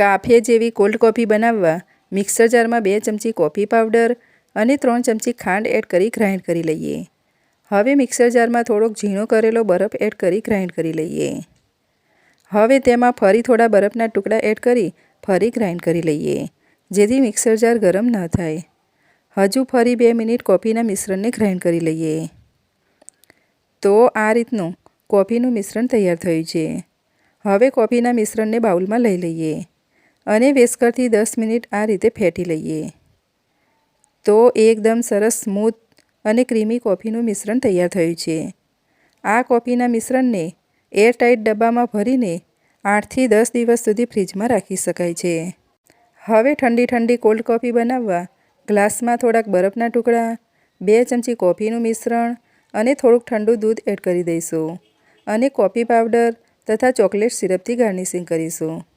Cafe જેવી cold coffee બનાવવા, mixer જારમાં બે ચમચી કોફી પાવડર અને ત્રણ ચમચી ખાંડ એડ કરી ગ્રાઇન્ડ કરી લઈએ. હવે મિક્સર જારમાં થોડોક ઝીણો કરેલો બરફ એડ કરી ગ્રાઇન્ડ કરી લઈએ. હવે તેમાં ફરી થોડા બરફના ટુકડા એડ કરી ફરી ગ્રાઇન્ડ કરી લઈએ, જેથી મિક્સર જાર ગરમ ન થાય. હજુ ફરી બે મિનિટ કોફીના મિશ્રણને ગ્રાઇન્ડ કરી લઈએ. તો આ રીતનું કોફીનું મિશ્રણ તૈયાર થયું છે. હવે કોફીના મિશ્રણને બાઉલમાં લઈ લઈએ. અને વેસ્કરથી દસ મિનિટ આ રીતે ફેંટી લઈએ. તો એકદમ સરસ સ્મૂથ અને ક્રીમી કોફીનું મિશ્રણ તૈયાર થયું છે. આ કોફીના મિશ્રણને એરટાઇટ ડબ્બામાં ભરીને આઠથી દસ દિવસ સુધી ફ્રીજમાં રાખી શકાય છે. હવે ઠંડી ઠંડી કોલ્ડ કોફી બનાવવા ગ્લાસમાં થોડાક બરફના ટુકડા, બે ચમચી કોફીનું મિશ્રણ અને થોડુંક ઠંડુ દૂધ એડ કરી દઈશું. અને કોફી પાવડર તથા ચોકલેટ સિરપથી ગાર્નિશિંગ કરીશું.